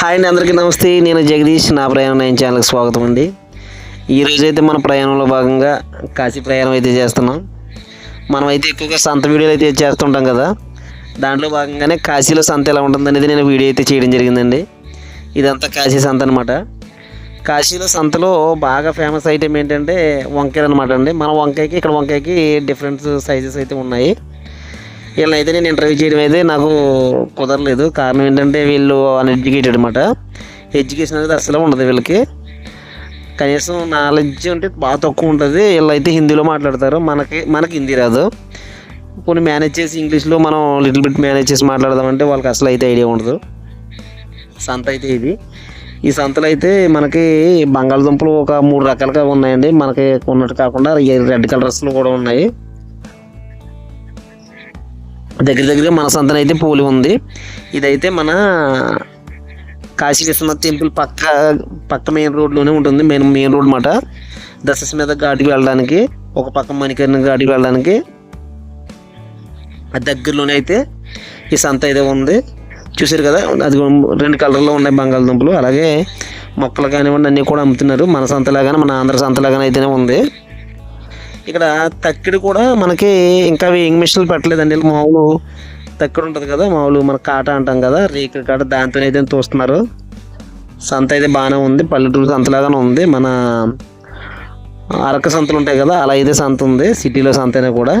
Hi అండి అందరికీ నమస్తే. నేను జగదీష్ నా ప్రయాణం నైన్ ఛానల్కి స్వాగతం అండి. ఈరోజైతే మన ప్రయాణంలో భాగంగా కాశీ ప్రయాణం అయితే చేస్తున్నాం. మనం అయితే ఎక్కువగా సంత వీడియోలు అయితే చేస్తుంటాం కదా. దాంట్లో భాగంగానే కాశీలో సంత ఎలా ఉంటుందనేది నేను వీడియో అయితే చేయడం జరిగిందండి. ఇదంతా కాశీ సంత అనమాట కాశీలో సంతలో బాగా ఫేమస్ ఐటెం ఏంటంటే వంకాయలు అనమాట అండి. మన వంకాయకి ఇక్కడ వంకాయకి డిఫరెంట్ సైజెస్ అయితే ఉన్నాయి. వీళ్ళని అయితే నేను ఇంటర్వ్యూ చేయడం అయితే నాకు కుదరలేదు. కారణం ఏంటంటే వీళ్ళు అన్ఎడ్యుకేటెడ్ అనమాట ఎడ్యుకేషన్ అనేది అసలు ఉండదు వీళ్ళకి. కనీసం నాలెడ్జ్ ఉంటే బాగా తక్కువ ఉంటుంది. వీళ్ళు అయితే హిందీలో మాట్లాడతారు. మనకి మనకి హిందీ రాదు. కొన్ని మేనేజ్ చేసి ఇంగ్లీష్లో మనం లిటిల్ బిట్ మేనేజ్ చేసి మాట్లాడదామంటే వాళ్ళకి అసలు అయితే ఐడియా ఉండదు. సంత అయితే ఇది. ఈ సంతలో అయితే మనకి బంగాళదుంపలు ఒక మూడు రకాలుగా ఉన్నాయండి. మనకి ఉన్నట్టు కాకుండా రెడ్ కలర్స్లో కూడా ఉన్నాయి. దగ్గర దగ్గర మన సంతన అయితే పోలి ఉంది. ఇదైతే మన కాశీ విశ్వనాథ్ టెంపుల్ పక్క పక్క మెయిన్ రోడ్లోనే ఉంటుంది. మెయిన్ మెయిన్ రోడ్ మాట దశస్ మీద ఘాటికి వెళ్ళడానికి ఒక పక్క మణికర్ణ ఘాటికి వెళ్ళడానికి. ఆ దగ్గరలోనే అయితే ఈ సంత అయితే ఉంది. చూసారు కదా? అది రెండు కలర్లో ఉన్నాయి బంగాళదుంపలు. అలాగే మొక్కలు కానివ్వండి అన్నీ కూడా అమ్ముతున్నారు. మన సంతలాగానే మన ఆంధ్ర సంతలాగానే అయితేనే ఉంది. ఇక్కడ తక్కిడి కూడా మనకి ఇంకా వేయింగ్ మిషన్లు పెట్టలేదండి. మామూలు తక్కిడి ఉంటుంది కదా మామూలు మన కాట అంటాం కదా రేకుల కాట దాంతోనే అయితే తోస్తున్నారు. సంత అయితే బాగానే ఉంది పల్లెటూరు సంతలాగానే ఉంది. మన అరక సంతలు ఉంటాయి కదా అలా అయితే సంత ఉంది సిటీలో సంత అయినా కూడా.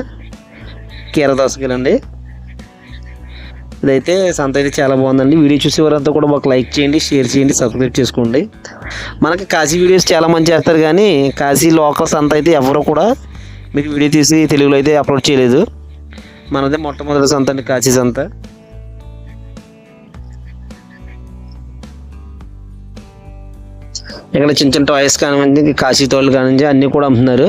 కీర దోసకాయలండి. ఇదైతే సంత అయితే చాలా బాగుందండి. వీడియో చూసేవారంతా కూడా ఒక లైక్ చేయండి షేర్ చేయండి సబ్స్క్రైబ్ చేసుకోండి. మనకి కాశీ వీడియోస్ చాలా మంది చేస్తారు కానీ కాశీ లోకల్ సంత అయితే ఎవరు కూడా మీకు వీడియో తీసి తెలుగులో అయితే అప్లోడ్ చేయలేదు. మనదే మొట్టమొదటి సంత అండి కాశీ సంత. ఇక్కడ చిన్న చిన్న టాయ్స్ కానివ్వండి కాశీ తోళ్ళు కానివ్వండి అన్నీ కూడా అమ్ముతున్నారు.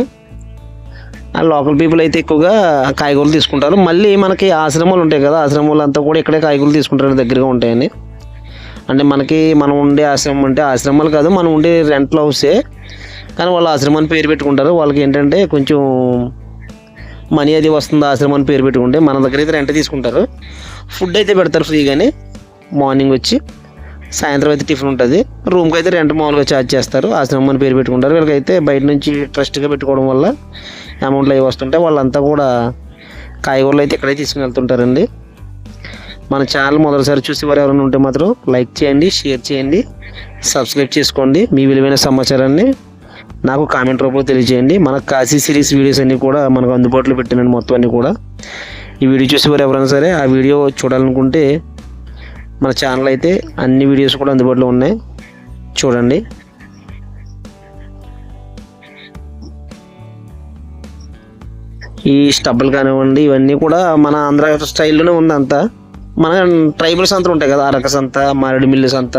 ఆ లోకల్ పీపుల్ అయితే ఎక్కువగా కాయగూరలు తీసుకుంటారు. మళ్ళీ మనకి ఆశ్రమాలు ఉంటాయి కదా ఆశ్రమాలు అంతా కూడా ఇక్కడే కాయగూరలు తీసుకుంటారు దగ్గరగా ఉంటాయని. అంటే మనకి మనం ఉండే ఆశ్రమం అంటే ఆశ్రమాలు కాదు మనం ఉండే రెంట్ హౌసే కానీ వాళ్ళు ఆశ్రమాన్ని పేరు పెట్టుకుంటారు. వాళ్ళకి ఏంటంటే కొంచెం మనీ అది వస్తుంది ఆశ్రమాన్ని పేరు పెట్టుకుంటే. మన దగ్గర అయితే రెంట్ తీసుకుంటారు. ఫుడ్ అయితే పెడతారు ఫ్రీగానే. మార్నింగ్ వచ్చి సాయంత్రం అయితే టిఫిన్ ఉంటుంది. రూమ్కి అయితే రెంట్ మామూలుగా ఛార్జ్ చేస్తారు. ఆశ్రమం అని పేరు పెట్టుకుంటారు. వీళ్ళకైతే బయట నుంచి ట్రస్ట్గా పెట్టుకోవడం వల్ల అమౌంట్లు అవి వస్తుంటే వాళ్ళంతా కూడా కాయగూరలు అయితే ఇక్కడే తీసుకుని వెళ్తుంటారండి. మన ఛానల్ మొదటిసారి చూసి వారు ఎవరైనా ఉంటే మాత్రం లైక్ చేయండి షేర్ చేయండి సబ్స్క్రైబ్ చేసుకోండి. మీ విలువైన సమాచారాన్ని నాకు కామెంట్ రూపంలో తెలియజేయండి. మన కాశీ సిరీస్ వీడియోస్ అన్నీ కూడా మనకు అందుబాటులో పెట్టినండి మొత్తం అన్నీ కూడా. ఈ వీడియో చూసి వారు ఎవరైనా సరే ఆ వీడియో చూడాలనుకుంటే మన ఛానల్ అయితే అన్ని వీడియోస్ కూడా అందుబాటులో ఉన్నాయి. చూడండి. ఈ స్టబ్బులు కానివ్వండి ఇవన్నీ కూడా మన ఆంధ్ర స్టైల్లోనే ఉంది అంతా మన ట్రైబల్స్ అంతా ఉంటాయి కదా అరక సంత మారేడుమిల్లి సంత.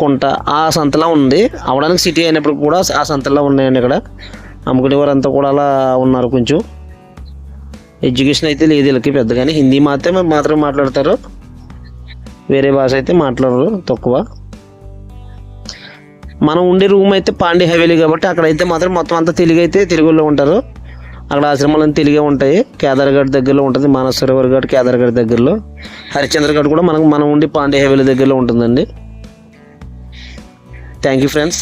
కుంట ఆ సంతలా ఉంది. అవడానికి సిటీ అయినప్పుడు కూడా ఆ సంతలా ఉన్నాయండి ఇక్కడ. అమ్ముకునే వారంతా కూడా అలా ఉన్నారు కొంచెం. ఎడ్యుకేషన్ అయితే లేదు వీళ్ళకి పెద్దగానే హిందీ మాత్రమే మాత్రం మాట్లాడతారు. వేరే భాష అయితే మాట్లాడరు తక్కువ. మనం ఉండే రూమ్ అయితే పాండే హవేలీ కాబట్టి అక్కడైతే మాత్రం మొత్తం అంతా తెలుగు అయితే తెలుగులో ఉంటారు. అక్కడ ఆశ్రమాలన్నీ తెలుగే ఉంటాయి. కేదార్ఘడ్ దగ్గరలో ఉంటుంది మానసరోవర్ ఘాట్ కేదార్ఘడ్ దగ్గరలో. హరిశ్చంద్రగఢ్ కూడా మనకు మనం ఉండి పాండే హవేలీ దగ్గరలో ఉంటుందండి. Thank you friends